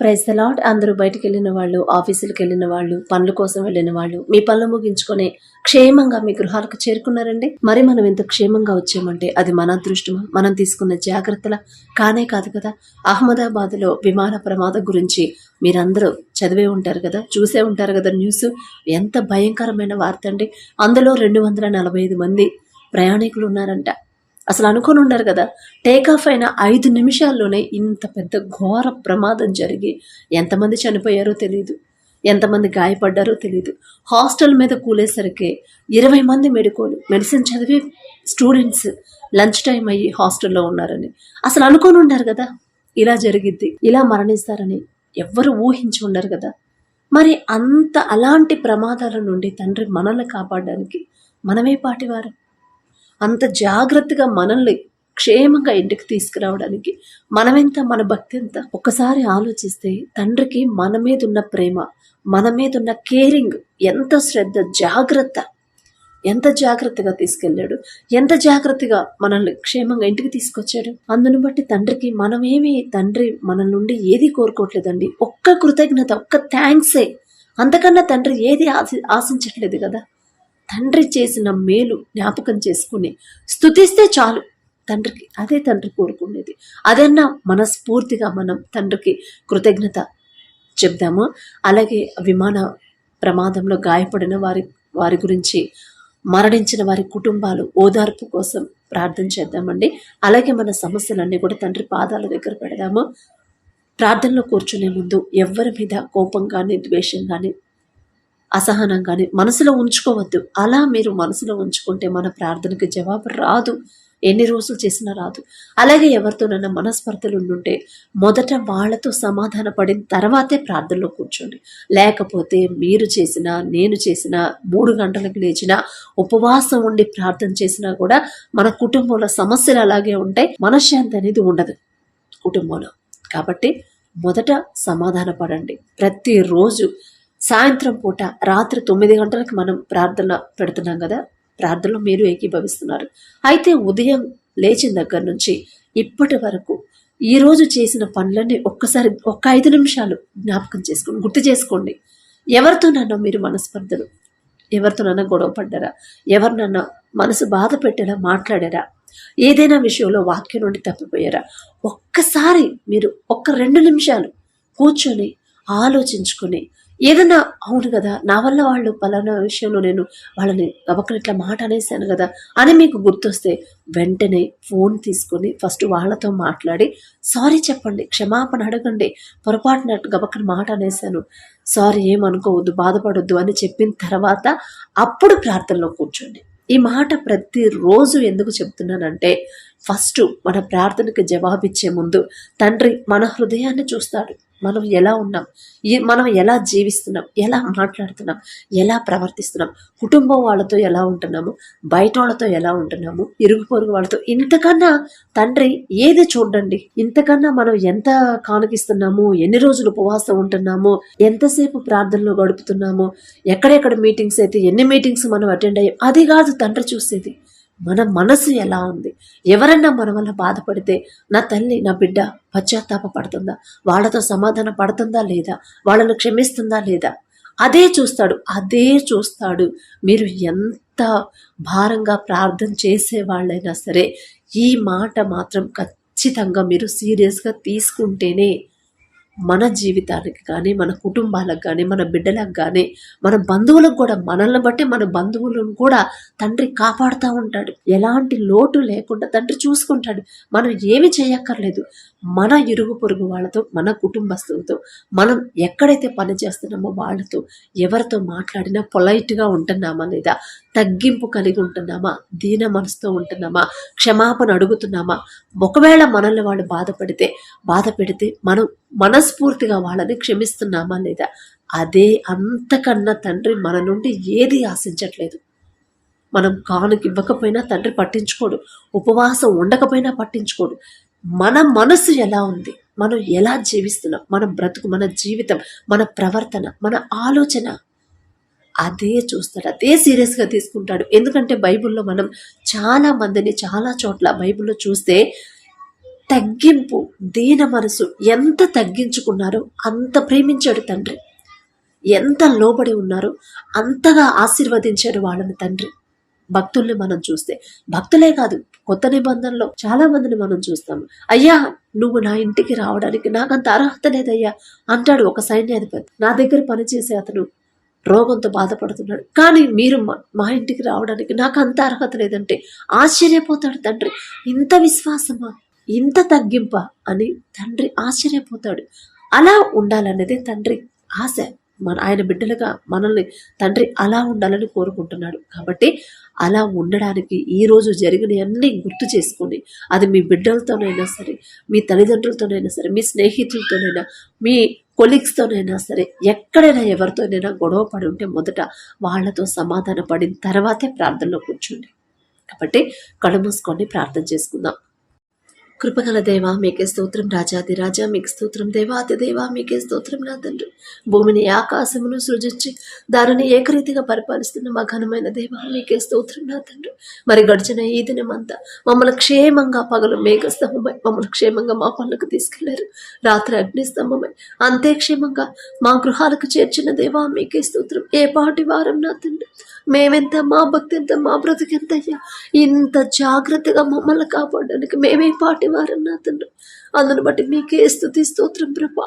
Praise the అందరూ బయటికి వెళ్ళిన వాళ్ళు ఆఫీసులకు వెళ్ళిన వాళ్ళు పనుల కోసం వెళ్ళిన వాళ్ళు మీ పనులు ముగించుకొని క్షేమంగా మీ గృహాలకు చేరుకున్నారండి? మరి మనం ఎంత క్షేమంగా వచ్చామంటే అది మన అదృష్టమా? మనం తీసుకున్న జాగ్రత్తల? కానే కాదు కదా. అహ్మదాబాద్లో విమాన ప్రమాదం గురించి మీరందరూ చదివే ఉంటారు కదా చూసే ఉంటారు కదా న్యూస్. ఎంత భయంకరమైన వార్త అండి. అందులో రెండు వందల నలభై ఐదు మంది ప్రయాణికులు ఉన్నారంట. అసలు అనుకొని ఉండరు కదా? టేక్ ఆఫ్ అయిన ఐదు నిమిషాల్లోనే ఇంత పెద్ద ఘోర ప్రమాదం జరిగి ఎంతమంది చనిపోయారో తెలియదు ఎంతమంది గాయపడ్డారో తెలియదు హాస్టల్ మీద కూలేసరికి ఇరవై మంది మెడికోలు మెడిసిన్ చదివి స్టూడెంట్స్ లంచ్ టైం అయ్యి హాస్టల్లో ఉన్నారని. అసలు అనుకొని ఉండరు కదా? ఇలా జరిగిద్ది ఇలా మరణిస్తారని ఎవ్వరు ఊహించి ఉండరు కదా? మరి అంత అలాంటి ప్రమాదాల నుండి తండ్రి మనల్ని కాపాడడానికి మనమే పాటివారు? అంత జాగ్రత్తగా మనల్ని క్షేమంగా ఇంటికి తీసుకురావడానికి మనమెంత మన భక్తి ఎంత? ఒక్కసారి ఆలోచిస్తే తండ్రికి మన మీద ఉన్న ప్రేమ మన మీద ఉన్న కేరింగ్ ఎంత శ్రద్ధ జాగ్రత్త? ఎంత జాగ్రత్తగా తీసుకెళ్ళాడు? ఎంత జాగ్రత్తగా మనల్ని క్షేమంగా ఇంటికి తీసుకొచ్చాడు? అందును బట్టి తండ్రికి మనమేమి తండ్రి మన నుండి ఏది కోరుకోవట్లేదండి. ఒక్క కృతజ్ఞత ఒక్క థ్యాంక్సే అంతకన్నా తండ్రి ఏది ఆశి ఆశించట్లేదు కదా? తండ్రి చేసిన మేలు జ్ఞాపకం చేసుకుని స్థుతిస్తే చాలు. తండ్రికి అదే తండ్రి కోరుకునేది. అదన్నా మనస్ఫూర్తిగా మనం తండ్రికి కృతజ్ఞత చెప్దాము. అలాగే విమాన ప్రమాదంలో గాయపడిన వారి వారి గురించి మరణించిన వారి కుటుంబాలు ఓదార్పు కోసం ప్రార్థన చేద్దామండి. అలాగే మన సమస్యలన్నీ కూడా తండ్రి పాదాల దగ్గర పెడదాము. ప్రార్థనలో కూర్చునే ముందు ఎవరి మీద కోపం కానీ ద్వేషం కానీ అసహనం కానీ మనసులో ఉంచుకోవద్దు. అలా మీరు మనసులో ఉంచుకుంటే మన ప్రార్థనకి జవాబు రాదు. ఎన్ని రోజులు చేసినా రాదు. అలాగే ఎవరితోనైనా మనస్పర్ధలు ఉండుంటే మొదట వాళ్ళతో సమాధాన పడిన తర్వాతే ప్రార్థనలో కూర్చోండి. లేకపోతే మీరు చేసిన నేను చేసిన మూడు గంటలకు లేచిన ఉపవాసం ఉండి ప్రార్థన చేసినా కూడా మన కుటుంబంలో సమస్యలు అలాగే ఉంటాయి. మనశ్శాంతి అనేది ఉండదు కుటుంబంలో. కాబట్టి మొదట సమాధాన పడండి. ప్రతిరోజు సాయంత్రం పూట రాత్రి తొమ్మిది గంటలకు మనం ప్రార్థన పెడుతున్నాం కదా? ప్రార్థనలో మీరు ఏకీభవిస్తున్నారు. అయితే ఉదయం లేచిన దగ్గర నుంచి ఇప్పటి వరకు ఈరోజు చేసిన పనులన్నీ ఒక్కసారి ఒక్క ఐదు నిమిషాలు జ్ఞాపకం చేసుకోండి గుర్తు చేసుకోండి. ఎవరితోనన్నా మీరు మనస్పర్ధలు? ఎవరితోనన్నా గొడవ పడ్డారా? ఎవరినన్నా మనసు బాధ పెట్టేలా మాట్లాడారా? ఏదైనా విషయంలో వాక్యం నుండి తప్పిపోయారా? ఒక్కసారి మీరు ఒక్క రెండు నిమిషాలు కూర్చొని ఆలోచించుకొని ఏదన్నా అవును కదా నా వల్ల వాళ్ళు పలానా విషయంలో నేను వాళ్ళని గబక్కన ఇట్లా మాట అనేసాను కదా అని మీకు గుర్తొస్తే వెంటనే ఫోన్ తీసుకొని ఫస్ట్ వాళ్ళతో మాట్లాడి సారీ చెప్పండి క్షమాపణ అడగండి పొరపాటున గబక్కన మాట అనేసాను సారీ ఏమనుకోవద్దు బాధపడొద్దు అని చెప్పిన తర్వాత అప్పుడు ప్రార్థనలో కూర్చోండి. ఈ మాట ప్రతిరోజు ఎందుకు చెప్తున్నానంటే ఫస్ట్ మన ప్రార్థనకి జవాబిచ్చే ముందు తండ్రి మన హృదయాన్ని చూస్తాడు. మనం ఎలా ఉన్నాం? మనం ఎలా జీవిస్తున్నాం? ఎలా మాట్లాడుతున్నాం? ఎలా ప్రవర్తిస్తున్నాం? కుటుంబం వాళ్ళతో ఎలా ఉంటున్నాము? బయట వాళ్ళతో ఎలా ఉంటున్నాము? ఇరుగు పొరుగు వాళ్ళతో ఇంతకన్నా తండ్రి ఏది చూడండి? ఇంతకన్నా మనం ఎంత కానుకిస్తున్నాము? ఎన్ని రోజులు ఉపవాసం ఉంటున్నాము? ఎంతసేపు ప్రార్థనలో గడుపుతున్నాము? ఎక్కడెక్కడ మీటింగ్స్ అయితే ఎన్ని మీటింగ్స్ మనం అటెండ్ అయ్యాం? అది కాదు తండ్రి చూసేది. మన మనసు ఎలా ఉంది? ఎవరన్నా మన వల్ల బాధపడితే నా తల్లి నా బిడ్డ పశ్చాత్తాప పడుతుందా వాళ్ళతో సమాధాన పడుతుందా లేదా? వాళ్ళను క్షమిస్తుందా లేదా? అదే చూస్తాడు అదే చూస్తాడు. మీరు ఎంత భారంగా ప్రార్థన చేసే వాళ్ళైనా సరే ఈ మాట మాత్రం ఖచ్చితంగా మీరు సీరియస్గా తీసుకుంటేనే మన జీవితానికి కానీ మన కుటుంబాలకు కానీ మన బిడ్డలకు కానీ మన బంధువులకు కూడా మనల్ని బట్టి మన బంధువులను కూడా తండ్రి కాపాడుతూ ఉంటాడు. ఎలాంటి లోటు లేకుండా తండ్రి చూసుకుంటాడు. మనం ఏమి చేయక్కర్లేదు. మన ఇరుగు పొరుగు వాళ్ళతో మన కుటుంబస్తులతో మనం ఎక్కడైతే పని చేస్తున్నామో వాళ్ళతో ఎవరితో మాట్లాడినా పొలైట్గా ఉంటున్నామా లేదా? తగ్గింపు కలిగి ఉంటున్నామా? దీన మనసుతో ఉంటున్నామా? క్షమాపణ అడుగుతున్నామా? ఒకవేళ మనల్ని వాళ్ళు బాధపడితే బాధ పెడితే మనం మనస్ఫూర్తిగా వాళ్ళని క్షమిస్తున్నామా లేదా? అదే అంతకన్నా తండ్రి మన నుండి ఏది ఆశించట్లేదు. మనం కానుకి ఇవ్వకపోయినా తండ్రి పట్టించుకోడు. ఉపవాసం ఉండకపోయినా పట్టించుకోడు. మన మనసు ఎలా ఉంది? మనం ఎలా జీవిస్తున్నాం? మన బ్రతుకు మన జీవితం మన ప్రవర్తన మన ఆలోచన అదే చూస్తాడు. అదే సీరియస్గా తీసుకుంటాడు. ఎందుకంటే బైబిల్లో మనం చాలా మందిని చాలా చోట్ల బైబిల్లో చూస్తే తగ్గింపు దీన మనసు ఎంత తగ్గించుకున్నారో అంత ప్రేమించాడు తండ్రి. ఎంత లోబడి ఉన్నారో అంతగా ఆశీర్వదించాడు వాళ్ళని తండ్రి. భక్తుల్ని మనం చూస్తే. భక్తులే కాదు కొత్త నిబంధనలో చాలా మందిని మనం చూస్తాము అయ్యా నువ్వు నా ఇంటికి రావడానికి నాకంత అర్హత లేదయ్యా అంటాడు ఒక సైన్యాధిపతి. నా దగ్గర పనిచేసే అతను రోగంతో బాధపడుతున్నాడు. కానీ మీరు మా- మా ఇంటికి రావడానికి నాకు అంత అర్హత లేదంటే ఆశ్చర్యపోతాడు తండ్రి. ఇంత విశ్వాసమా? ఇంత తగ్గింప? అని తండ్రి ఆశ్చర్యపోతాడు. అలా ఉండాలనేదే తండ్రి ఆశ. మన ఆయన బిడ్డలుగా మనల్ని తండ్రి అలా ఉండాలని కోరుకుంటున్నాడు. కాబట్టి అలా ఉండడానికి ఈ రోజు గుర్తు చేసుకొని అది మీ బిడ్డలతోనైనా సరే మీ తల్లిదండ్రులతోనైనా సరే మీ స్నేహితులతోనైనా మీ కొలీగ్స్తోనైనా సరే ఎక్కడైనా ఎవరితోనైనా గొడవ పడి ఉంటే మొదట వాళ్ళతో సమాధాన పడిన తర్వాతే ప్రార్థనలో కూర్చోండి. కాబట్టి కళ్ళు మూసుకొని ప్రార్థన చేసుకుందాం. కృపగల దేవా మీకే స్తోత్రం రాజాది రాజా మీకు స్తోత్రం దేవాది దేవా మీకే స్తోత్రం నా తండ్రి. భూమిని ఆకాశమును సృజించి దానిని ఏకరీతిగా పరిపాలిస్తున్న మా ఘనమైన దేవా మీకే స్తోత్రం నా తండ్రి. మరి గడిచిన ఈ దినమంతా మమ్మల్ని క్షేమంగా పగలు మేఘస్తంభమై మమ్మల్ని క్షేమంగా మా పనులకు తీసుకెళ్ళారు. రాత్రి అగ్నిస్తంభమై అంతే క్షేమంగా మా గృహాలకు చేర్చిన దేవా మీకే స్తోత్రం. ఏ పాటి వారం నా తండ్రి? మేమెంత మా భక్తి ఎంత మా బ్రతికెంత ఇంత జాగ్రత్తగా మమ్మల్ని కాపాడడానికి మేమే పాటి వారన్నా నా తండ్రి అందును బట్టి మీకే స్థుతి స్తోత్రం ప్రభ.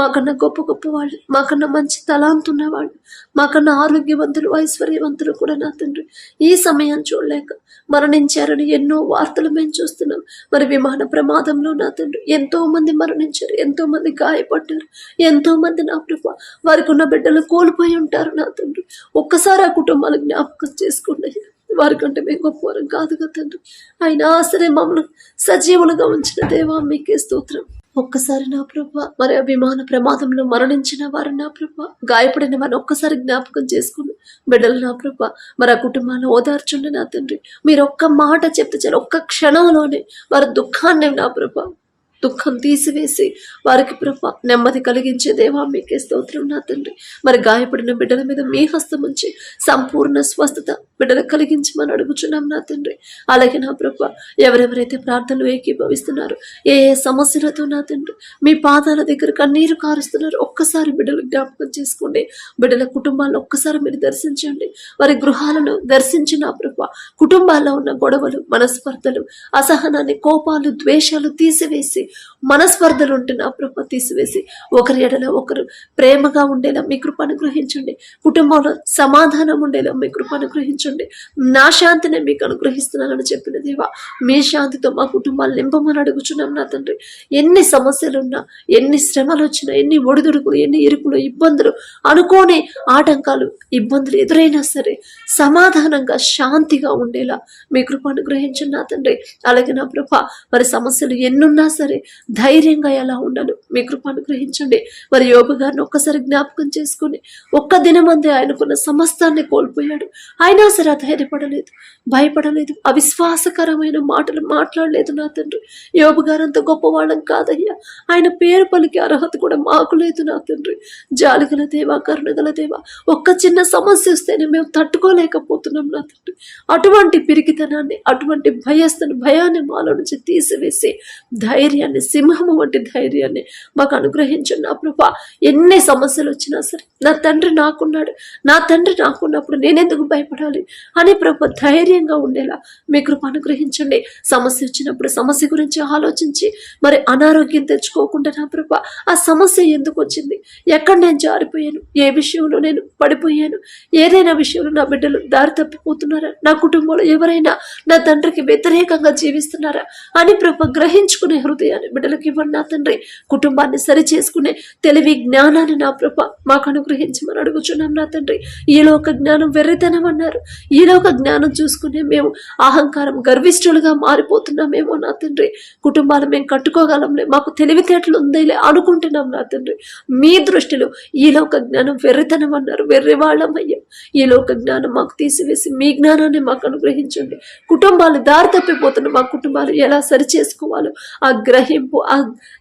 మాకన్నా గొప్ప గొప్ప వాళ్ళు మాకన్నా మంచి తలాంతున్న వాళ్ళు మాకన్నా ఆరోగ్యవంతులు ఐశ్వర్యవంతులు కూడా నా తండ్రి. ఈ సమయం చూడలేక మరణించారని ఎన్నో వార్తలు మేము చూస్తున్నాం. మరి విమాన ప్రమాదంలో నా తండ్రి ఎంతో మంది మరణించారు ఎంతో మంది గాయపడ్డారు ఎంతో మంది నా ప్రభ వారికి ఉన్న బిడ్డలు కోల్పోయి ఉంటారు నా తండ్రి. ఒక్కసారి ఆ కుటుంబాలు జ్ఞాపకం చేసుకోండి వారికంటే మేము గొప్పవారం కాదు కదా తండ్రి. అయినా సరే మమ్మల్ని సజీవులుగా ఉంచిన దేవా మీకే స్తోత్రం. ఒక్కసారి నా ప్రభ మరి అభిమాన ప్రమాదంలో మరణించిన వారు నా ప్రభ గాయపడిన వారిని ఒక్కసారి జ్ఞాపకం చేసుకుని బిడ్డలు నా ప్రభ మరి ఆ కుటుంబాన్ని ఓదార్చుండి నా తండ్రి. మీరు ఒక్క మాట చెప్తే చాలు ఒక్క క్షణంలోనే వారి దుఃఖాన్ని నా ప్రభ దుఃఖం తీసివేసి వారికి ప్రభ నెమ్మది కలిగించే దేవా మీకే స్తోత్రం నా తండ్రి. మరి గాయపడిన బిడ్డల మీద మీ హస్తం ఉంచి సంపూర్ణ స్వస్థత బిడ్డలకు కలిగించమని అడుగుచున్నాం నా తండ్రి. అలాగే నా ప్రభు ఎవరెవరైతే ప్రార్థనలు ఏకీభవిస్తున్నారు ఏ ఏ సమస్యలతో నా తండ్రి మీ పాదాల దగ్గర కన్నీరు కారుస్తున్నారు ఒక్కసారి బిడ్డలు జ్ఞాపకం చేసుకోండి. బిడ్డల కుటుంబాలను ఒక్కసారి మీరు దర్శించండి. వారి గృహాలను దర్శించి నా కుటుంబాల్లో ఉన్న గొడవలు మనస్పర్ధలు అసహనాన్ని కోపాలు ద్వేషాలు తీసివేసి మనస్పర్ధలు ఉంటే నా ప్రభ తీసివేసి ఒకరి ఎడల ఒకరు ప్రేమగా ఉండేలా మీ కృప అనుగ్రహించండి కుటుంబంలో సమాధానం ఉండేలా మీ కృప అనుగ్రహించండి నా శాంతిని మీకు అనుగ్రహిస్తున్నానని చెప్పిన దేవా మీ శాంతితో మా కుటుంబాలు నింపమని అడుగుచున్నాం నా తండ్రి. ఎన్ని సమస్యలు ఉన్నా ఎన్ని శ్రమలు వచ్చినా ఎన్ని ఒడిదుడుకులు ఎన్ని ఇరుకులు ఇబ్బందులు అనుకోని ఆటంకాలు ఇబ్బందులు ఎదురైనా సరే సమాధానంగా శాంతిగా ఉండేలా మీ కృప అనుగ్రహించండి నా తండ్రి. అలాగే నా ప్రభ మరి సమస్యలు ఎన్నున్నా సరే ధైర్యంగా ఎలా ఉండాలో మీ కృప అనుగ్రహించండి. మరి యోగ గారిని ఒక్కసారి జ్ఞాపకం చేసుకుని ఒక్క దినమందే ఆయనకున్న సమస్తాన్ని కోల్పోయాడు. అయినా అసలు ధైర్యపడలేదు భయపడలేదు అవిశ్వాసకరమైన మాటలు మాట్లాడలేదు నా తండ్రి. యోబు గారంత గొప్పవాళ్ళం కాదయ్యా. ఆయన పేరు పలికి అర్హత కూడా మాకు లేదు నా తండ్రి. జాలిగల దేవా కరుణగల దేవా ఒక్క చిన్న సమస్య వస్తేనే మేము తట్టుకోలేకపోతున్నాం నా తండ్రి. అటువంటి పిరికితనాన్ని అటువంటి భయస్థను భయాన్ని మాలో నుంచి తీసివేసి ధైర్యాన్ని సింహము వంటి ధైర్యాన్ని మాకు అనుగ్రహించండి నా ప్రభా. ఎన్ని సమస్యలు వచ్చినా సరే నా తండ్రి నాకున్నాడు. నా తండ్రి నాకున్నప్పుడు నేనెందుకు భయపడాలి? అని ప్రభు ధైర్యంగా ఉండేలా మీ కృప అనుగ్రహించండి. సమస్య వచ్చినప్పుడు సమస్య గురించి ఆలోచించి మరి అనారోగ్యం తెచ్చుకోకుండా నా ప్రభ ఆ సమస్య ఎందుకు వచ్చింది? ఎక్కడ నేను జారిపోయాను? ఏ విషయంలో నేను పడిపోయాను? ఏదైనా విషయంలో నా బిడ్డలు దారి తప్పిపోతున్నారా? నా కుటుంబంలో ఎవరైనా నా తండ్రికి వ్యతిరేకంగా జీవిస్తున్నారా? అని ప్రభ గ్రహించుకునే హృదయాన్ని బిడ్డలకు ఇవ్వండి నా తండ్రి. కుటుంబాన్ని సరి చేసుకునే తెలివి జ్ఞానాన్ని నా ప్రభ మాకు అనుగ్రహించమని అడుగుచున్నాం నా తండ్రి. ఈ లోక జ్ఞానం వెర్రితనం అన్నారు. ఈలోక జ్ఞానం చూసుకునే మేము అహంకారం గర్విష్ఠులుగా మారిపోతున్నామేమో నా తండ్రి. కుటుంబాలు మేము కట్టుకోగలంలే మాకు తెలివితేటలు ఉందేలే అనుకుంటున్నాం నా తండ్రి. మీ దృష్టిలో ఈలోక జ్ఞానం వెర్రితనం అన్నారు వెర్రి వాళ్ళం అయ్యాం జ్ఞానం మాకు తీసివేసి మీ జ్ఞానాన్ని మాకు అనుగ్రహించండి. కుటుంబాలు దారి తప్పిపోతున్న మా కుటుంబాలు ఎలా సరి చేసుకోవాలో ఆ గ్రహింపు ఆ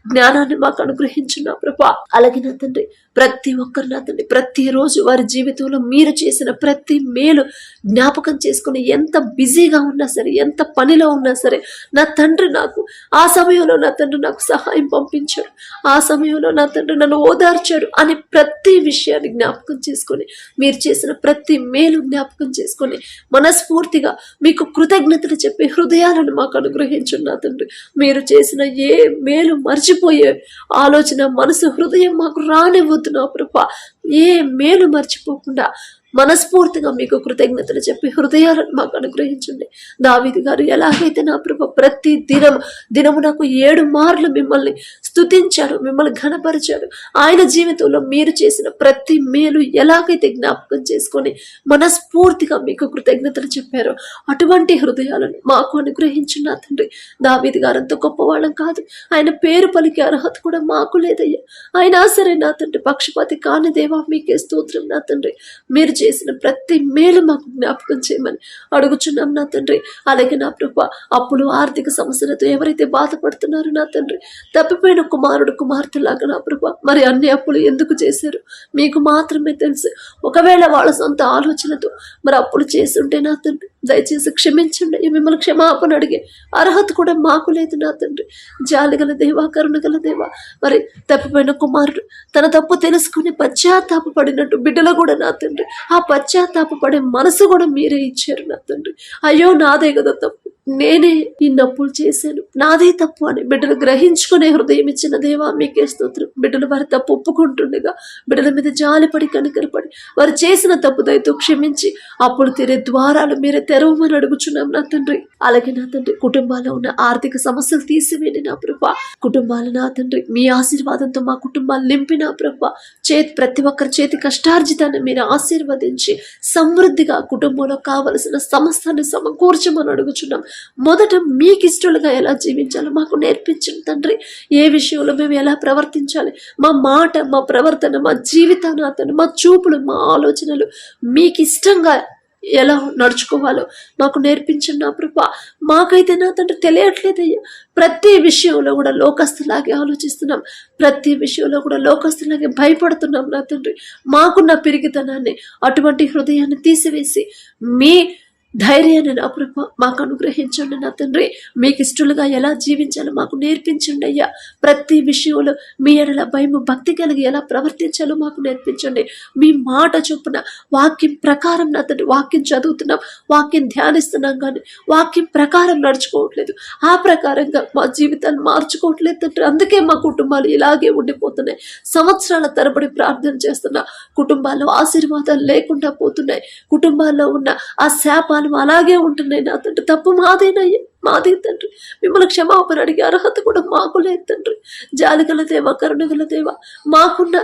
జ్ఞానాన్ని మాకు అనుగ్రహించిన ప్రభా. అలాగే నా తండ్రి ప్రతి ఒక్కరిని ఒక్కరు నా తండ్రి ప్రతిరోజు వారి జీవితంలో మీరు చేసిన ప్రతి మేలు జ్ఞాపకం చేసుకుని ఎంత బిజీగా ఉన్నా సరే ఎంత పనిలో ఉన్నా సరే నా తండ్రి నాకు ఆ సమయంలో నా తండ్రి నాకు సహాయం పంపించాడు. ఆ సమయంలో నా తండ్రి నన్ను ఓదార్చాడు అని ప్రతి విషయాన్ని జ్ఞాపకం చేసుకొని మీరు చేసిన ప్రతి మేలు జ్ఞాపకం చేసుకొని మనస్ఫూర్తిగా మీకు కృతజ్ఞతలు చెప్పి హృదయాలను మాకు అనుగ్రహించు నా తండ్రి. మీరు చేసిన ఏ మేలు మర్చిపోయే ఆలోచన మనసు హృదయం మాకు రానివ్వద్దు నా ప్రభా. ఏ మేలు మర్చిపోకుండా మనస్ఫూర్తిగా మీకు కృతజ్ఞతలు చెప్పి హృదయాలను మాకు అనుగ్రహించండి. దావిది గారు ఎలాగైతే నా ప్రభ ప్రతి దినం దినము నాకు ఏడు మార్లు మిమ్మల్ని స్తుతించాడు మిమ్మల్ని ఘనపరిచాడు ఆయన జీవితంలో మీరు చేసిన ప్రతి మేలు ఎలాగైతే జ్ఞాపకం చేసుకొని మనస్ఫూర్తిగా మీకు కృతజ్ఞతలు చెప్పారో అటువంటి హృదయాలను మాకు అనుగ్రహించిన తండ్రి. దావిది గారు అంత గొప్పవాళ్ళం కాదు. ఆయన పేరు పలికే అర్హత కూడా మాకు లేదయ్యా. అయినా సరే నా తండ్రి పక్షపాతి కాని దేవా మీకే స్తోత్రం నా తండ్రి. మీరు చేసిన ప్రతి మేలు మాకు జ్ఞాపకం చేయమని అడుగుచున్నాం నా తండ్రి. అలాగే నా ప్రభు అప్పులు ఆర్థిక సమస్యలతో ఎవరైతే బాధపడుతున్నారో నా తండ్రి తప్పిపోయిన కుమారుడు కుమార్తెలాగా నా ప్రభు మరి అన్ని అప్పులు ఎందుకు చేశారు? మీకు మాత్రమే తెలుసు. ఒకవేళ వాళ్ళ సొంత ఆలోచనతో మరి అప్పులు చేస్తుంటే నా తండ్రి దయచేసి క్షమించండి. మిమ్మల్ని క్షమాపణ అడిగే అర్హత కూడా మాకు లేదు నా తండ్రి. జాలిగల దేవా కరుణగల దేవా. మరి తప్పిపోయిన కుమారుడు తన తప్పు తెలుసుకుని పశ్చాత్తాపడినట్టు బిడ్డలు కూడా నా తండ్రి. ఆ పశ్చాత్తాపడే మనసు కూడా మీరే ఇచ్చారు నా తండ్రి. అయ్యో నాదే కదా తప్పు. నేనే ఈ నప్పులు చేశాను. నాదే తప్పు అని బిడ్డలు గ్రహించుకునే హృదయం ఇచ్చిన దేవా మీకే స్తోత్రం. బిడ్డలు వారి తప్పు ఒప్పుకుంటుండగా బిడ్డల మీద జాలిపడి కనికరపడి వారు చేసిన తప్పు దయతో క్షమించి అప్పుడు తీరే ద్వారాలు మీరే తెరవమని అడుగుచున్నాం నా తండ్రి. అలాగే నా తండ్రి కుటుంబాల్లో ఉన్న ఆర్థిక సమస్యలు తీసివేయండి నా ప్రభ. కుటుంబాలు నా తండ్రి మీ ఆశీర్వాదంతో మా కుటుంబాలు నింపి నా ప్రభ. చేతి ప్రతి ఒక్కరి చేతి కష్టార్జితాన్ని మీరు ఆశీర్వదించి సమృద్ధిగా కుటుంబంలో కావలసిన సమస్తాన్ని సమకూర్చమని అడుగుచున్నాం. మొదట మీకు ఇష్టలుగా ఎలా జీవించాలో మాకు నేర్పించండి తండ్రి. ఏ విషయంలో మేము ఎలా ప్రవర్తించాలి? మా మాట మా ప్రవర్తన మా జీవితాన్ని అతను మా చూపులు మా ఆలోచనలు మీకు ఇష్టంగా ఎలా నడుచుకోవాలో మాకు నేర్పించండి నా ప్రభ. మాకైతే నా తండ్రి తెలియట్లేదయ్యా. ప్రతి విషయంలో కూడా లోకస్తులాగే ఆలోచిస్తున్నాం. ప్రతి విషయంలో కూడా లోకస్తులాగే భయపడుతున్నాం నా తండ్రి. మాకున్న పిరిగితనాన్ని అటువంటి హృదయాన్ని తీసివేసి మీ ధైర్యాన్ని నా ప్రభ మాకు అనుగ్రహించండి నా తండ్రి. మీకు ఇష్టలుగా ఎలా జీవించాలో మాకు నేర్పించండి అయ్యా. ప్రతి విషయంలో మీ ఎడల భయము భక్తి కలిగి ఎలా ప్రవర్తించాలో మాకు నేర్పించండి. మీ మాట చొప్పున వాక్యం ప్రకారం నా తండ్రి వాక్యం చదువుతున్నాం వాక్యం ధ్యానిస్తున్నాం కానీ వాక్యం ప్రకారం నడుచుకోవట్లేదు. ఆ ప్రకారంగా మా జీవితాన్ని మార్చుకోవట్లేదు తండ్రి. అందుకే మా కుటుంబాలు ఇలాగే ఉండిపోతున్నాయి. సంవత్సరాల తరబడి ప్రార్థన చేస్తున్న కుటుంబాల్లో ఆశీర్వాదాలు లేకుండా పోతున్నాయి. కుటుంబాల్లో ఉన్న ఆ శాపాలు అలాగే ఉంటున్నాయి నా తండ్రి తప్పు మాదేనయ్యా. మాది తండ్రి. మిమ్మల్ని క్షమాపణ అడిగే అర్హత కూడా మాకు లేదు తండ్రి. జాలిగల దేవ కరుణగల దేవ మాకున్న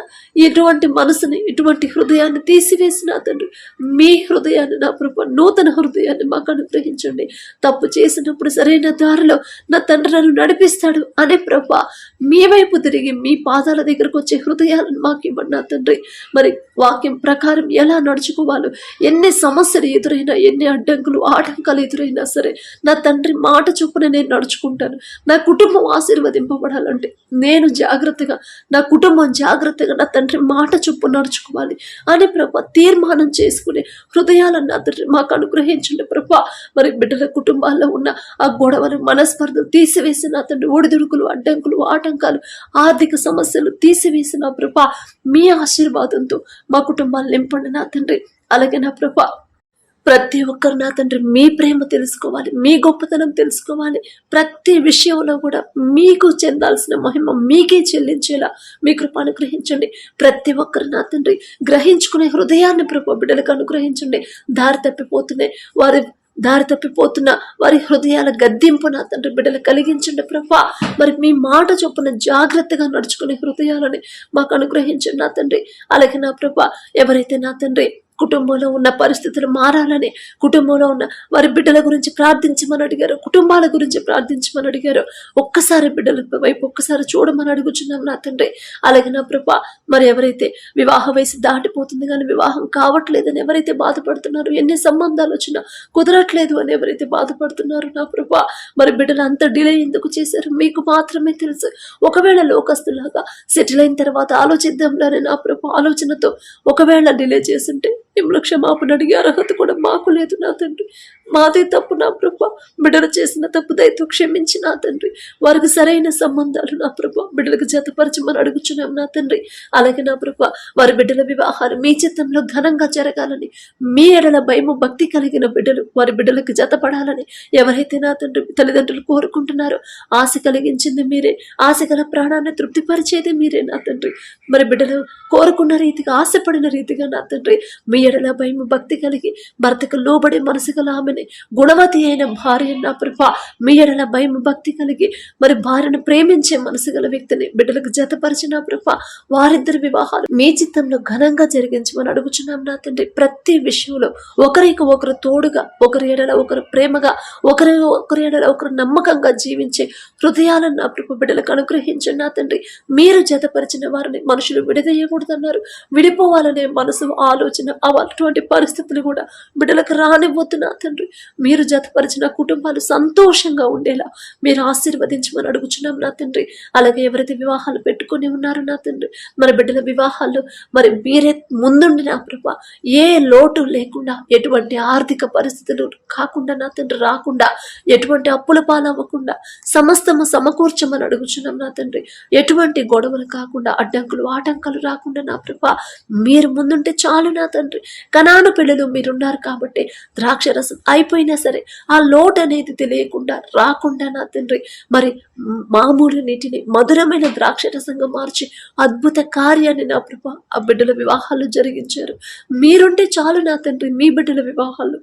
ఇటువంటి మనసుని ఇటువంటి హృదయాన్ని తీసివేసిన తండ్రి. మీ హృదయాన్ని నా ప్రభ నూతన హృదయాన్ని మాకు అనుగ్రహించండి. తప్పు చేసినప్పుడు సరైన దారిలో నా తండ్రి నన్ను నడిపిస్తాడు అనే ప్రభ మీ వైపు తిరిగి మీ పాదాల దగ్గరకు వచ్చే హృదయాలను మాకు ఇవ్వండి నా తండ్రి. మరి వాక్యం ప్రకారం ఎలా నడుచుకోవాలో ఎన్ని సమస్యలు ఎదురైనా ఎన్ని అడ్డంకులు ఆటంకాలు ఎదురైనా సరే నా తండ్రి మాట చొప్పున నేను నడుచుకుంటాను. నా కుటుంబం ఆశీర్వదింపబడాలంటే నేను జాగ్రత్తగా నా కుటుంబం జాగ్రత్తగా నా తండ్రి మాట చొప్పు నడుచుకోవాలి. అని ప్రభ తీర్మానం చేసుకునే హృదయాలను నా తండ్రి మాకు అనుగ్రహించండి ప్రభ. మరి బిడ్డల కుటుంబాల్లో ఉన్న ఆ గొడవలు మనస్పర్ధలు తీసివేసిన నా తండ్రి ఒడిదుడుకులు అడ్డంకులు ఆటంకాలు ఆర్థిక సమస్యలు తీసివేసిన ప్రభ మీ ఆశీర్వాదంతో మా కుటుంబాలు నింపండి నా తండ్రి. అలాగే నా ప్రభ ప్రతి ఒక్కరు నా తండ్రి మీ ప్రేమ తెలుసుకోవాలి మీ గొప్పతనం తెలుసుకోవాలి. ప్రతి విషయంలో కూడా మీకు చెందాల్సిన మహిమ మీకే చెల్లించేలా మీ కృప అనుగ్రహించండి ప్రతి ఒక్కరు నా తండ్రి గ్రహించుకునే హృదయాన్ని ప్రభు బిడ్డలకు అనుగ్రహించండి. దారి తప్పిపోతున్నాయి. వారి దారి తప్పిపోతున్న వారి హృదయాల గద్దింపు నా తండ్రి బిడ్డలు కలిగించండి ప్రభా. మరి మీ మాట చొప్పున జాగ్రత్తగా నడుచుకునే హృదయాలని మాకు అనుగ్రహించండి నా తండ్రి. అలాగే నా ప్రభా ఎవరైతే నా తండ్రి కుటుంబంలో ఉన్న పరిస్థితులు మారాలని కుటుంబంలో ఉన్న వారి బిడ్డల గురించి ప్రార్థించమని అడిగారు కుటుంబాల గురించి ప్రార్థించమని అడిగారు. ఒక్కసారి బిడ్డల వైపు ఒక్కసారి చూడమని అడుగుచున్నాం నా తండ్రి. అలాగే నా ప్రభ మరి ఎవరైతే వివాహ వయసు దాటిపోతుంది కానీ వివాహం కావట్లేదని ఎవరైతే బాధపడుతున్నారు ఎన్ని సంబంధాలు వచ్చినా కుదరట్లేదు అని ఎవరైతే బాధపడుతున్నారు నా ప్రభ మరి బిడ్డలు అంత డిలే ఎందుకు చేశారు? మీకు మాత్రమే తెలుసు. ఒకవేళ లోకస్తులాగా సెటిల్ అయిన తర్వాత ఆలోచిద్దాంలోనే నా ప్రభు ఆలోచనతో ఒకవేళ డిలే చేస్తుంటే మిమ్మల్ని క్షమాపణ అడిగే అర్హత కూడా మాకు లేదు నా తండ్రి. మాదే తప్పు నా ప్రభ. బిడ్డలు చేసిన తప్పు దయతో క్షమించి నా తండ్రి. వారికి సరైన సంబంధాలు నా ప్రభ. బిడ్డలకు జతపరచమని అడుగుచున్నాం నా తండ్రి. అలాగే నా ప్రభ వారి బిడ్డల వివాహాలు మీ చిత్తంలో ఘనంగా జరగాలని మీ ఎడల భయము భక్తి కలిగిన బిడ్డలు వారి బిడ్డలకు జతపడాలని ఎవరైతే నా తండ్రి తల్లిదండ్రులు కోరుకుంటున్నారో ఆశ కలిగించింది మీరే. ఆశ గల ప్రాణాన్ని తృప్తిపరిచేది మీరే నా తండ్రి. మరి బిడ్డలు కోరుకున్న రీతిగా ఆశపడిన రీతిగా నా తండ్రి మీ ఎడల భయము భక్తి కలిగి భర్తకు లోబడి మనసు గల ఆమెని గుణవతి అయిన భార్య నా ప్రభా మీ ఎడల భయము భక్తి కలిగి మరి భార్యను ప్రేమించే మనసు గల వ్యక్తిని బిడ్డలకు జతపరిచిన ప్రభా వారిద్దరి వివాహాలు మీ చిత్తంలో ఘనంగా జరిగించమని అడుగుచున్నాం నా తండ్రి. ప్రతి విషయంలో ఒకరికి ఒకరు తోడుగా ఒకరి ఎడల ఒకరు ప్రేమగా ఒకరి ఒకరి ఎడల ఒకరు నమ్మకంగా జీవించే హృదయాలను నా ప్రభు బిడ్డలకు అనుగ్రహించండి నా తండ్రి. మీరు జతపరిచిన వారిని మనుషులు విడదీయకూడదన్నారు. విడిపోవాలనే మనసు ఆలోచన అటువంటి పరిస్థితులు కూడా బిడ్డలకు రానివ్వద్దు నా తండ్రి. మీరు జతపరిచిన కుటుంబాలు సంతోషంగా ఉండేలా మీరు ఆశీర్వదించమని అడుగుచున్నాం నా తండ్రి. అలాగే ఎవరైతే వివాహాలు పెట్టుకొని ఉన్నారు నా తండ్రి మన బిడ్డల వివాహాలు మరి మీరే ముందుండి నా ప్రభ. ఏ లోటు లేకుండా ఎటువంటి ఆర్థిక పరిస్థితులు కాకుండా నా తండ్రి రాకుండా ఎటువంటి అప్పుల పాలవ్వకుండా సమస్తము సమకూర్చమని అడుగుచున్నాం నా తండ్రి. ఎటువంటి గొడవలు కాకుండా అడ్డంకులు ఆటంకాలు రాకుండా నా ప్రభ మీరు ముందుంటే చాలు నా తండ్రి. కనాను పిల్లలు మీరున్నారు కాబట్టి ద్రాక్ష రసం అయిపోయినా సరే ఆ లోటు అనేది తెలియకుండా రాకుండా నా తండ్రి. మరి మామూలు నీటిని మధురమైన ద్రాక్ష రసంగా మార్చి అద్భుత కార్యాన్ని నా ప్రభ ఆ బిడ్డల వివాహాలు జరిగించారు. మీరుంటే చాలు నా తండ్రి మీ బిడ్డల వివాహాలు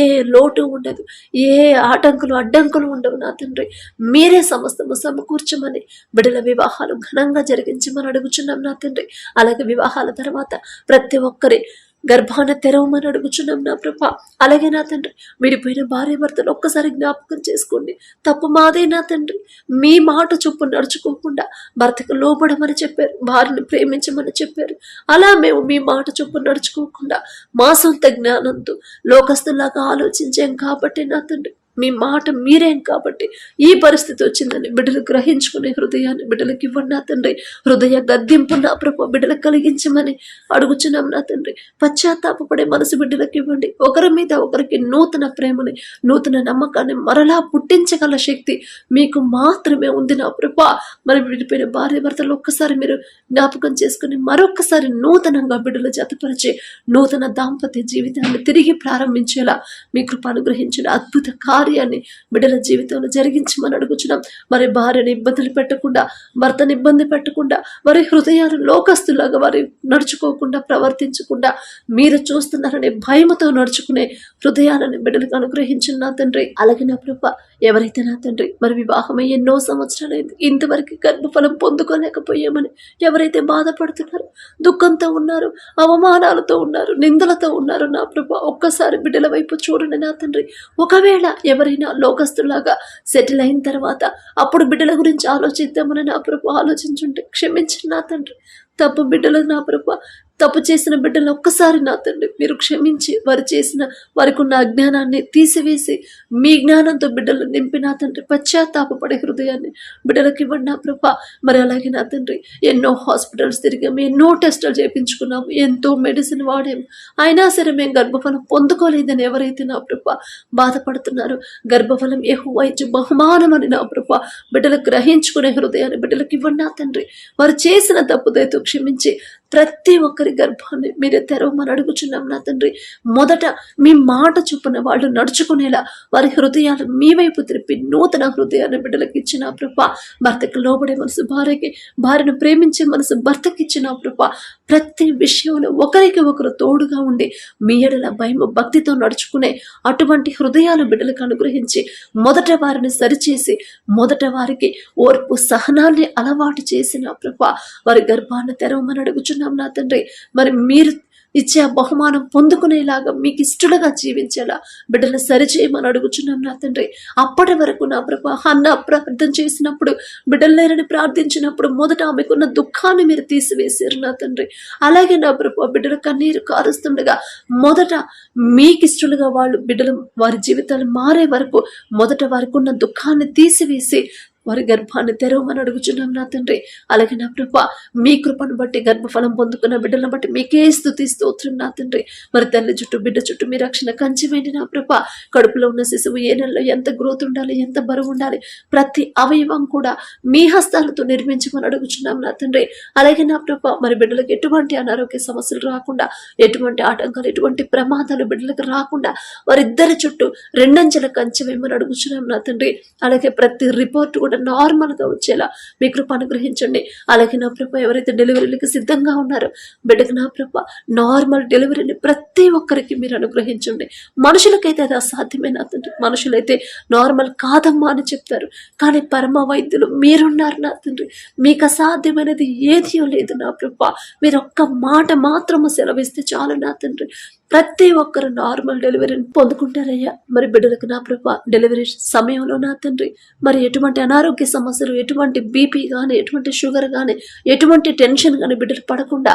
ఏ లోటు ఉండదు ఏ ఆటంకులు అడ్డంకులు ఉండవు నా తండ్రి. మీరే సమస్తము సమకూర్చమని బిడ్డల వివాహాలు ఘనంగా జరిగించమని అడుగుచున్నాం నా తండ్రి. అలాగే వివాహాల తర్వాత ప్రతి ఒక్కరి గర్భాన తెరవమని అడుగుచున్నాం నా ప్రభ. అలాగే నా తండ్రి విడిపోయిన భార్య భర్తను ఒక్కసారి జ్ఞాపకం చేసుకోండి. తప్పు మాదే నా తండ్రి. మీ మాట చొప్పు నడుచుకోకుండా భర్తకు లోబడమని చెప్పారు భార్యను ప్రేమించమని చెప్పారు. అలా మేము మీ మాట చొప్పు నడుచుకోకుండా మా సొంత జ్ఞానంతో లోకస్తులాగా ఆలోచించాం కాబట్టి నా తండ్రి. మీ మాట మీరేం కాబట్టి? ఈ పరిస్థితి వచ్చిందని బిడ్డలు గ్రహించుకునే హృదయాన్ని బిడ్డలకు ఇవ్వండి నా తండ్రి. హృదయ గద్దింపు నా ప్రభు బిడ్డలకు కలిగించమని అడుగుచున్నాం నా తండ్రి. పశ్చాత్తాపడే మనసు బిడ్డలకు ఇవ్వండి. ఒకరి మీద ఒకరికి నూతన ప్రేమని నూతన నమ్మకాన్ని మరలా పుట్టించగల శక్తి మీకు మాత్రమే ఉంది నా ప్రభా. మరి విడిపోయిన భార్య భర్తలు ఒక్కసారి మీరు జ్ఞాపకం చేసుకుని మరొక్కసారి నూతనంగా బిడ్డలు జతపరిచి నూతన దాంపత్య జీవితాన్ని తిరిగి ప్రారంభించేలా మీ కృప అనుగ్రహించిన అద్భుత కార్యాన్ని బిడ్డల జీవితంలో జరిగించమని అడుగుచున్నాం. మరి భార్యని ఇబ్బందులు పెట్టకుండా భర్తని ఇబ్బంది పెట్టకుండా వారి హృదయాలు లోకస్తులాగా వారి నడుచుకోకుండా ప్రవర్తించకుండా మీరు చూస్తున్నారనే భయముతో నడుచుకునే హృదయాలను బిడ్డలకు అనుగ్రహించిన తండ్రి. అలాగే నా ప్రభ ఎవరైతే నా తండ్రి మరి వివాహమై ఎన్నో సంవత్సరాలైంది. ఇంతవరకు గర్భఫలం పొందుకోలేకపోయామని ఎవరైతే బాధపడుతున్నారో దుఃఖంతో ఉన్నారు అవమానాలతో ఉన్నారు నిందలతో ఉన్నారు నా ప్రభు ఒక్కసారి బిడ్డల వైపు చూడండి నా తండ్రి. ఒకవేళ ఎవరైనా లోకస్తులాగా సెటిల్ అయిన తర్వాత అప్పుడు బిడ్డల గురించి ఆలోచిద్దామని నా ప్రభు ఆలోచించుంటే క్షమించండి నా తండ్రి. తప్పు బిడ్డలు నా ప్రభు తప్పు చేసిన బిడ్డలు ఒక్కసారి నా తండ్రి మీరు క్షమించి వారు చేసిన వారికి ఉన్న అజ్ఞానాన్ని తీసివేసి మీ జ్ఞానంతో బిడ్డలు నింపి నా తండ్రి పశ్చాత్తాపడే హృదయాన్ని బిడ్డలకు ఇవ్వండి నా ప్రభ. మరి అలాగే నా తండ్రి ఎన్నో హాస్పిటల్స్ తిరిగాము ఎన్నో టెస్టులు చేయించుకున్నాము ఎంతో మెడిసిన్ వాడాము. అయినా సరే మేము గర్భఫలం పొందుకోలేదని ఎవరైతే నా ప్రభ బాధపడుతున్నారు గర్భఫలం ఎహు వైద్య బహుమానమని నా ప్రభ బిడ్డలకు గ్రహించుకునే హృదయాన్ని బిడ్డలకు ఇవ్వండి నా తండ్రి. వారు చేసిన తప్పుదైతే క్షమించి ప్రతి ఒక్కరి గర్భాన్ని మీరే తెరవమని అడుగుచున్నాం నా తండ్రి. మొదట మీ మాట చొప్పున వాళ్ళు నడుచుకునేలా వారి హృదయాలు మీ వైపు తిరిపి నూతన హృదయాన్ని బిడ్డలకు ఇచ్చిన ప్రభ భర్తకు లోబడే మనసు భార్యకి భార్యను ప్రేమించే మనసు భర్తకి ఇచ్చిన ప్రభ ప్రతి విషయంలో ఒకరికి ఒకరు తోడుగా ఉండి మీ ఎడల భయము భక్తితో నడుచుకునే అటువంటి హృదయాలు బిడ్డలకు అనుగ్రహించి మొదట వారిని సరిచేసి మొదట వారికి ఓర్పు సహనాన్ని అలవాటు చేసిన ప్రభ వారి గర్భాన్ని తెరవమని అడుగుచున్నాం నా తండ్రి. మరి మీరు ఇచ్చే ఆ బహుమానం పొందుకునేలాగా మీకు ఇష్టలుగా జీవించేలా బిడ్డలు సరిచేయమని అడుగుచున్నాం నా తండ్రి. అప్పటి వరకు నా ప్రభా అన్న ప్రార్థన చేసినప్పుడు బిడ్డలేరని ప్రార్థించినప్పుడు మొదట ఆమెకున్న దుఃఖాన్ని మీరు తీసివేశారు నా తండ్రి. అలాగే నా ప్రభా బిడ్డల కన్నీరు కారుస్తుండగా మొదట మీకు ఇష్టలుగా వాళ్ళు బిడ్డలు వారి జీవితాలు మారే వరకు మొదట వారికి ఉన్న దుఃఖాన్ని తీసివేసి వారి గర్భాన్ని తెరవమని అడుగుచున్నాం నా తండ్రి. అలాగే నా ప్రభ మీ కృపను బట్టి గర్భఫలం పొందుకున్న బిడ్డలను బట్టి మీకే స్థుతి స్తోత్రం నా తండ్రి. మరి తల్లి చుట్టూ బిడ్డ చుట్టూ మీ రక్షణ కంచివేండి నా ప్రభ. కడుపులో ఉన్న శిశువు ఏ నెలలో ఎంత గ్రోత్ ఉండాలి ఎంత బరువు ఉండాలి ప్రతి అవయవం కూడా మీ హస్తాలతో నిర్మించమని అడుగుచున్నాం నా తండ్రి. అలాగే నా ప్రభ మరి బిడ్డలకు ఎటువంటి అనారోగ్య సమస్యలు రాకుండా ఎటువంటి ఆటంకాలు ఎటువంటి ప్రమాదాలు బిడ్డలకు రాకుండా వారిద్దరి చుట్టూ రెండంచెల కంచె వేయమని అడుగుచున్నాం నా తండ్రి. అలాగే ప్రతి రిపోర్ట్ కూడా కూడా నార్మల్గా వచ్చేలా. మీ కృప అనుగ్రహించండి. అలాగే నా ప్రభ ఎవరైతే డెలివరీలకు సిద్ధంగా ఉన్నారో బిడ్డకు నా ప్రభ నార్మల్ డెలివరీని ప్రతి ఒక్కరికి మీరు అనుగ్రహించండి. మనుషులకైతే అది అసాధ్యమైన తండ్రి. మనుషులైతే నార్మల్ కాదమ్మా అని చెప్తారు. కానీ పరమ వైద్యులు మీరున్నారు నా తండ్రి. మీకు అసాధ్యమైనది ఏదీ లేదు నా ప్రభ. మీరు ఒక్క మాట మాత్రము సెలవిస్తే చాలు నా తండ్రి. ప్రతి ఒక్కరు నార్మల్ డెలివరీని పొందుకుంటారయ్యా. మరి బిడ్డలకు నా ప్రభా డెలివరీ సమయంలో నా తండ్రి మరి ఎటువంటి అనారోగ్య సమస్యలు ఎటువంటి బీపీ కానీ ఎటువంటి షుగర్ కానీ ఎటువంటి టెన్షన్ కానీ బిడ్డలు పడకుండా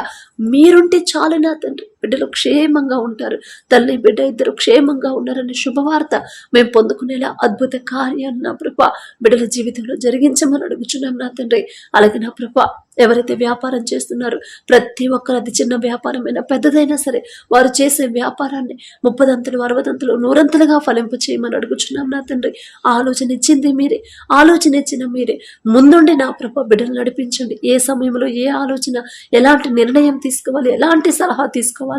మీరుంటే చాలు నా తండ్రి. బిడ్డలు క్షేమంగా ఉంటారు. తల్లి బిడ్డ ఇద్దరు క్షేమంగా ఉన్నారనే శుభవార్త మేము పొందుకునేలా అద్భుత కార్యం నా ప్రభ. బిడ్డల జీవితంలో జరిగించమని అడుగుచున్నాం నా తండ్రి. అలాగే నా ప్రభ ఎవరైతే వ్యాపారం చేస్తున్నారో ప్రతి ఒక్కరు అది చిన్న వ్యాపారమైనా పెద్దదైనా సరే వారు చేసే వ్యాపారాన్ని ముప్పదంతులు అరవదంతులు నూరంతులుగా ఫలింపు చేయమని అడుగుచున్నాం నా తండ్రి. ఆలోచన ఇచ్చింది మీరే. ఆలోచన ఇచ్చిన మీరే. ముందుండి నా ప్రభ బిడ్డలు నడిపించండి. ఏ సమయంలో ఏ ఆలోచన ఎలాంటి నిర్ణయం తీసుకోవాలి ఎలాంటి సలహా తీసుకోవాలి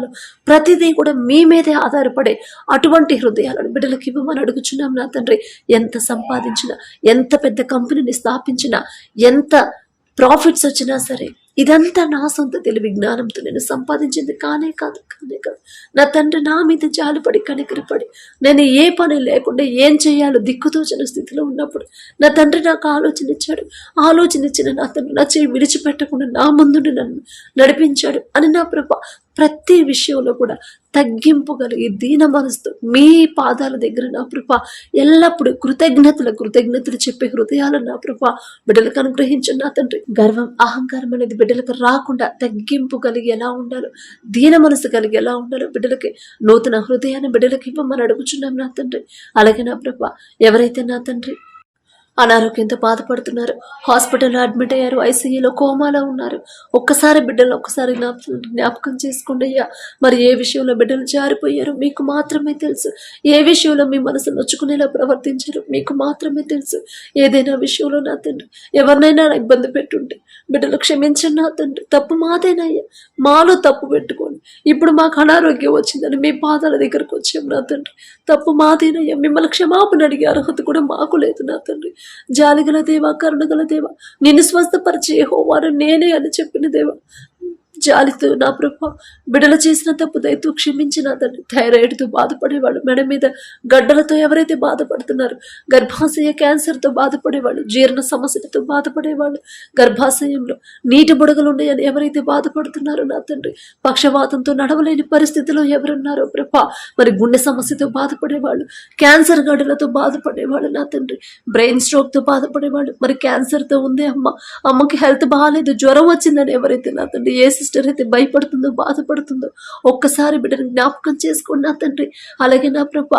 ప్రతిదీ కూడా మీ మీదే ఆధారపడే అటువంటి హృదయాలను బిడ్డలకు ఇవ్వమని అడుగుచున్నాం నా తండ్రి. ఎంత సంపాదించినా ఎంత పెద్ద కంపెనీని స్థాపించినా ఎంత ప్రాఫిట్స్ వచ్చినా సరే ఇదంతా నా సొంత తెలివి జ్ఞానంతో నేను సంపాదించింది కానే కాదు కానే కాదు. నా తండ్రి నా మీద జాలుపడి కనికరపడి నేను ఏ పని లేకుండా ఏం చేయాలో దిక్కుతోచిన స్థితిలో ఉన్నప్పుడు నా తండ్రి నాకు ఆలోచన ఇచ్చాడు. ఆలోచన ఇచ్చిన నా తండ్రి నా చేయి విడిచిపెట్టకుండా నా ముందు నన్ను నడిపించాడు అని నా ప్రభ ప్రతి విషయంలో కూడా తగ్గింపు కలిగి దీన మనసుతో మీ పాదాల దగ్గర నా ప్రభ. ఎల్లప్పుడూ కృతజ్ఞతలు కృతజ్ఞతలు చెప్పే హృదయాలు నా ప్రభ. బిడ్డలకు అనుగ్రహించండి నా తండ్రి గర్వం అహంకారం అనేది బిడ్డలకు రాకుండా తగ్గింపు కలిగి ఎలా ఉండాలో దీన మనసు కలిగి ఎలా ఉండాలో బిడ్డలకి నూతన హృదయాన్ని బిడ్డలకి ఇవ్వమని అడుగుచున్నాం నా తండ్రి. అలాగే నా ప్రభ ఎవరైతే నా తండ్రి అనారోగ్యంతో బాధపడుతున్నారు. హాస్పిటల్లో అడ్మిట్ అయ్యారు. ఐసీయూలో కోమాలో ఉన్నారు. ఒక్కసారి బిడ్డలు ఒక్కసారి జ్ఞాపకం చేసుకోండి అయ్యా. మరి ఏ విషయంలో బిడ్డలు జారిపోయారు మీకు మాత్రమే తెలుసు. ఏ విషయంలో మీ మనసు నొచ్చుకునేలా ప్రవర్తించారు మీకు మాత్రమే తెలుసు. ఏదైనా విషయంలో నా తండ్రి ఎవరినైనా ఇబ్బంది పెట్టుంటే బిడ్డలు క్షమించండి నా తండ్రి. తప్పు మాదేనయ్యా మాలో తప్పు పెట్టుకోండి. ఇప్పుడు మాకు అనారోగ్యం వచ్చిందని మీ పాదాల దగ్గరకు వచ్చాం నా తండ్రి. తప్పు మాదేనయ్యా మిమ్మల్ని క్షమాపణ అడిగే అర్హత కూడా మాకు లేదు నా తండ్రి. జాలిగల దేవా కరుణగల దేవా నిన్ను స్వస్థపరిచే హోవారు నేనే అని చెప్పిన దేవా జాలితో నా ప్రభ బిడలు చేసిన తప్పు దయతో క్షమించిన తండ్రి థైరాయిడ్తో బాధపడేవాళ్ళు మెడ మీద గడ్డలతో ఎవరైతే బాధపడుతున్నారు గర్భాశయ క్యాన్సర్తో బాధపడేవాళ్ళు జీర్ణ సమస్యలతో బాధపడేవాళ్ళు గర్భాశయంలో నీటి బుడగలు ఉన్నాయని ఎవరైతే బాధపడుతున్నారో నా తండ్రి పక్షవాతంతో నడవలేని పరిస్థితిలో ఎవరున్నారో ప్రభ మరి గుండె సమస్యతో బాధపడేవాళ్ళు క్యాన్సర్ గడ్డలతో బాధపడేవాళ్ళు నా తండ్రి బ్రెయిన్ స్ట్రోక్తో బాధపడేవాళ్ళు మరి క్యాన్సర్తో ఉంది అమ్మ అమ్మకి హెల్త్ బాగాలేదు జ్వరం వచ్చిందని ఎవరైతే నా తండ్రి ఏసు సిస్టర్ అయితే భయపడుతుందో బాధపడుతుందో ఒక్కసారి బిడ్డను జ్ఞాపకం చేసుకోండి నా తండ్రి. అలాగే నా ప్రభ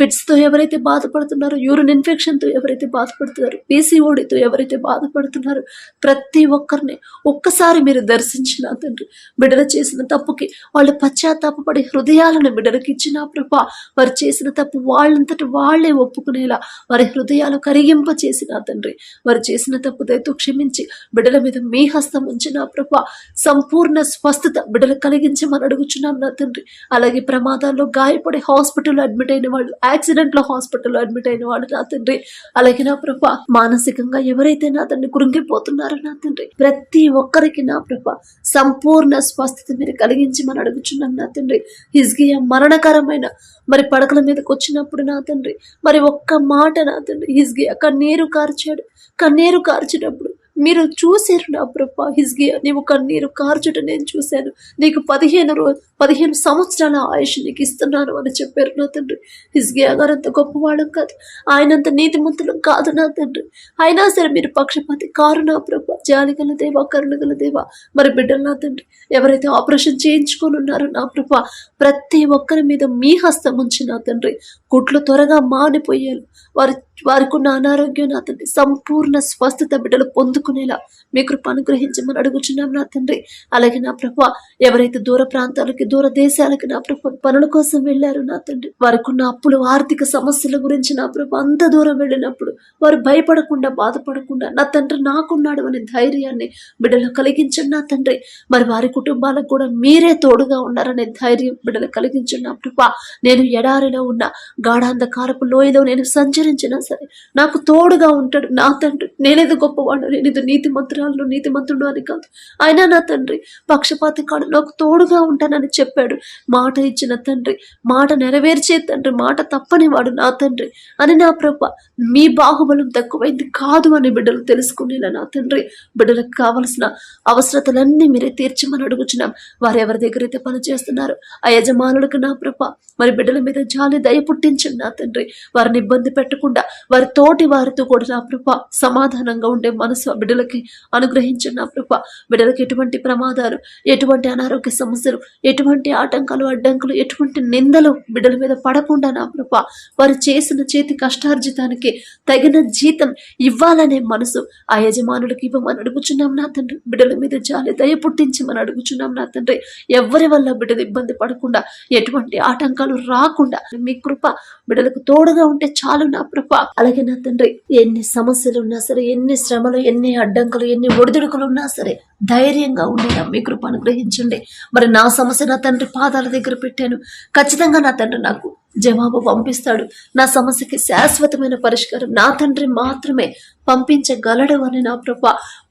ఫిట్స్తో ఎవరైతే బాధపడుతున్నారో యూరిన్ ఇన్ఫెక్షన్తో ఎవరైతే బాధపడుతున్నారో పీసీఓడితో ఎవరైతే బాధపడుతున్నారో ప్రతి ఒక్కరిని ఒక్కసారి మీరు దర్శించిన తండ్రి బిడ్డలు చేసిన తప్పుకి వాళ్ళు పశ్చాత్తాపడి హృదయాలను బిడ్డలకు ఇచ్చిన ప్రభ వారు చేసిన తప్పు వాళ్ళంతటి వాళ్ళే ఒప్పుకునేలా వారి హృదయాలు కరిగింప చేసిన తండ్రి వారు చేసిన తప్పు దయతో క్షమించి బిడ్డల మీద మీ హస్తం ఉంచిన ప్రభ సంపూర్ణ స్వస్థత బిడ్డలు కలిగించమని అడుగుచున్నాం నా తండ్రి. అలాగే ప్రమాదాల్లో గాయపడి హాస్పిటల్ అడ్మిట్ అయిన వాళ్ళు యాక్సిడెంట్లో హాస్పిటల్లో అడ్మిట్ అయిన వాడు నా తండ్రి. అలాగే నా ప్రభ మానసికంగా ఎవరైతే నా తండ్రి కృంగిపోతున్నారో నా తండ్రి ప్రతి ఒక్కరికి నా ప్రభ సంపూర్ణ స్వస్థత మీరు కలిగించి మనం అడుగుచున్నాం నా తండ్రి. హిజ్గియా మరణకరమైన మరి పడకల మీదకి వచ్చినప్పుడు నా తండ్రి మరి ఒక్క మాట నా తండ్రి. హిజ్గియా కన్నీరు కార్చాడు. కన్నీరు కార్చినప్పుడు మీరు చూసారు నా ప్రభా హిజ్గియా నీవు కన్నీరు కార్చుట నేను చూశాను. నీకు పదిహేను రోజు పదిహేను సంవత్సరాల ఆయుష్ నీకు ఇస్తున్నాను అని చెప్పారు నా తండ్రి. హిజ్గియా గారు అంత గొప్పవాళ్ళం కాదు. ఆయనంత నీతిమంతులం కాదు నా తండ్రి. అయినా సరే మీరు పక్షపాతి కారు నా ప్రభ జాలిగల దేవా కరుణగల దేవా. మరి బిడ్డలు నా తండ్రి ఎవరైతే ఆపరేషన్ చేయించుకొని ఉన్నారో నా ప్రభ ప్రతి ఒక్కరి మీద మీ హస్తం ఉంచి నా తండ్రి గుట్లు త్వరగా మానిపోయారు వారి వారికి ఉన్న అనారోగ్యం నా తండ్రి సంపూర్ణ స్వస్థత బిడ్డలు పొందుకునేలా మీ కృప అనుగ్రహించమని అడుగుచున్నాం నా తండ్రి. అలాగే నా ప్రభ ఎవరైతే దూర ప్రాంతాలకి దూర దేశాలకు నా ప్రభు పనుల కోసం వెళ్ళారు నా తండ్రి. వారికున్న అప్పులు ఆర్థిక సమస్యల గురించి నా ప్రభు అంత దూరం వెళ్ళినప్పుడు వారు భయపడకుండా బాధపడకుండా నా తండ్రి నాకున్నాడు అనే ధైర్యాన్ని బిడ్డలు కలిగించండి నా తండ్రి. మరి వారి కుటుంబాలకు కూడా మీరే తోడుగా ఉన్నారనే ధైర్యం బిడ్డలు కలిగించండి నా ప్రభ. నేను ఎడారిలో ఉన్న గాఢాంధకారపు లోయలో నేను సంచరించినా సరే నాకు తోడుగా ఉంటాడు నా తండ్రి. నేనేదో గొప్పవాడు నేనేదో నీతి మంత్రాలను నీతి మంత్రుడు అని కాదు. అయినా నా తండ్రి పక్షపాతి కాడు నాకు తోడుగా ఉంటానని చెప్పాడు. మాట ఇచ్చిన తండ్రి మాట నెరవేర్చే తండ్రి మాట తప్పనివాడు నా తండ్రి అని నా ప్రభ మీ బాహుబలం తక్కువైంది కాదు అని బిడ్డలు తెలుసుకునేలా నా తండ్రి. బిడ్డలకు కావలసిన అవసరతలన్నీ మీరే తీర్చమని అడుగుచున్నాం. వారు ఎవరి దగ్గర అయితే పని చేస్తున్నారు ఆ యజమానులకు నా ప్రభ. మరి బిడ్డల మీద జాలి దయ పుట్టించండి నా తండ్రి. వారిని ఇబ్బంది పెట్టకుండా వారి తోటి వారితో కూడా నా ప్రభ సమాధానంగా ఉండే మనసు ఆ బిడ్డలకి అనుగ్రహించండి నా ప్రభ. బిడ్డలకి ఎటువంటి ప్రమాదాలు ఎటువంటి అనారోగ్య సమస్యలు ఎటువంటి ఆటంకాలు అడ్డంకులు ఎటువంటి నిందలు బిడ్డల మీద పడకుండా నా ప్రభ వారు చేసిన చేతి కష్టార్జితానికి తగిన జీతం ఇవ్వాలనే మనసు ఆ యజమానుడికి ఇవ్వమని అడుగుచున్నాం నా తండ్రి. బిడ్డల మీద జాలి దయ పుట్టించమని అడుగుచున్నాం నా తండ్రి. ఎవరి వల్ల బిడ్డలు ఇబ్బంది పడకుండా ఎటువంటి ఆటంకాలు రాకుండా మీ కృప బిడ్డలకు తోడుగా ఉంటే చాలు నా ప్రభ. అలాగే నా తండ్రి ఎన్ని సమస్యలు ఉన్నా సరే ఎన్ని శ్రమలు ఎన్ని అడ్డంకులు ఎన్ని ఒడిదుడుకులు ఉన్నా సరే ధైర్యంగా ఉండేలా మీ కృప అనుగ్రహించండి మరి నా సమస్య నా తండ్రి పాదాల దగ్గర పెట్టాను. ఖచ్చితంగా నా తండ్రి నాకు జవాబు పంపిస్తాడు. నా సమస్యకి శాశ్వతమైన పరిష్కారం నా తండ్రి మాత్రమే పంపించగలడు అని నా ప్రభ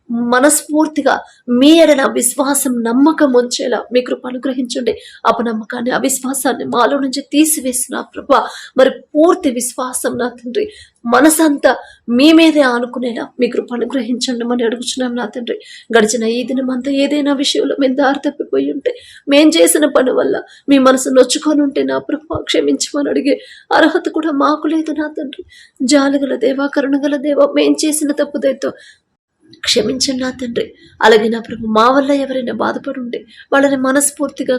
మనస్ఫూర్తిగా మీ ఎడల విశ్వాసం నమ్మకం ఉంచేలా మీ కృప అనుగ్రహించండి. అపనమ్మకాన్ని అవిశ్వాసాన్ని మాలో నుంచి తీసివేసిన ప్రభ. మరి పూర్తి విశ్వాసం నా తండ్రి. మనసంతా మీ మీదే ఆనుకునేలా మీ కృప అనుగ్రహించండి అని అడుగుచున్నాం నా తండ్రి. గడిచిన ఈ దినమంతా ఏదైనా విషయంలో మేము దారి తప్పిపోయి ఉంటే మేం చేసిన పని వల్ల మీ మనసు నొచ్చుకొని ఉంటే నా ప్రభ క్షమించమని అడిగే అర్హత కూడా మాకు లేదు నా తండ్రి. జాలగల దేవా కరుణగల దేవా మేం చేసిన తప్పుదైతో క్షమించండి నా తండ్రి. అలాగే నా ప్రభు మా వల్ల ఎవరైనా బాధపడి ఉంటే వాళ్ళని మనస్ఫూర్తిగా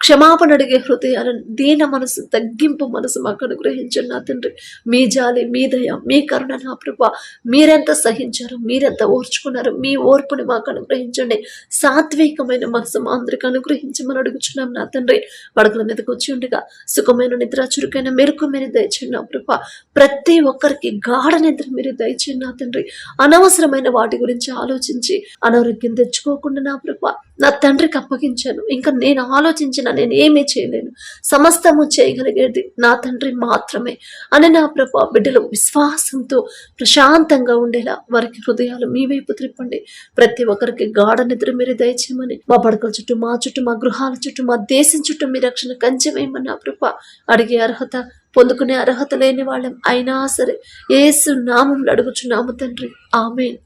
క్షమాపణ అడిగే హృదయాలను దీన మనసు తగ్గింపు మనసు మాకు అనుగ్రహించండి నా తండ్రి. మీ జాలి మీ దయ మీ కరుణ నా ప్రభ. మీరెంత సహించారు మీరెంత ఓర్చుకున్నారు మీ ఓర్పుని మాకు అనుగ్రహించండి. సాత్వికమైన మనసు మా అందరికి అనుగ్రహించమని అడుగుచున్నాం నా తండ్రి. పడకల మీదకి వచ్చి ఉండగా సుఖమైన నిద్ర చురుకైన మెరుకు దయచేయండి నా ప్రభ. ప్రతి ఒక్కరికి గాఢ నిద్ర మీరు దయచేయండి నా తండ్రి. అనవసరమైన వాటి గురించి ఆలోచించి అనారోగ్యం తెచ్చుకోకుండా నా ప్రభ. నా తండ్రికి అప్పగించాను. ఇంకా నేను ఆలోచించిన నేను ఏమీ చేయలేను. సమస్తము చేయగలిగేది నా తండ్రి మాత్రమే అని నా ప్రభా బిడ్డలు విశ్వాసంతో ప్రశాంతంగా ఉండేలా వారికి హృదయాలు మీ వైపు త్రిప్పండి. ప్రతి ఒక్కరికి గాఢ నిద్ర మీరు దయచేయమని మా పడకల చుట్టూ మా చుట్టూ మా గృహాల చుట్టూ మా దేశం చుట్టూ మీ రక్షణ కంచెవేయమని నా ప్రభ అడిగే అర్హత పొందుకునే అర్హత లేని వాళ్ళం అయినా సరే ఏసు నామంలో అడుగుచున్నాము తండ్రి. ఆమెన్.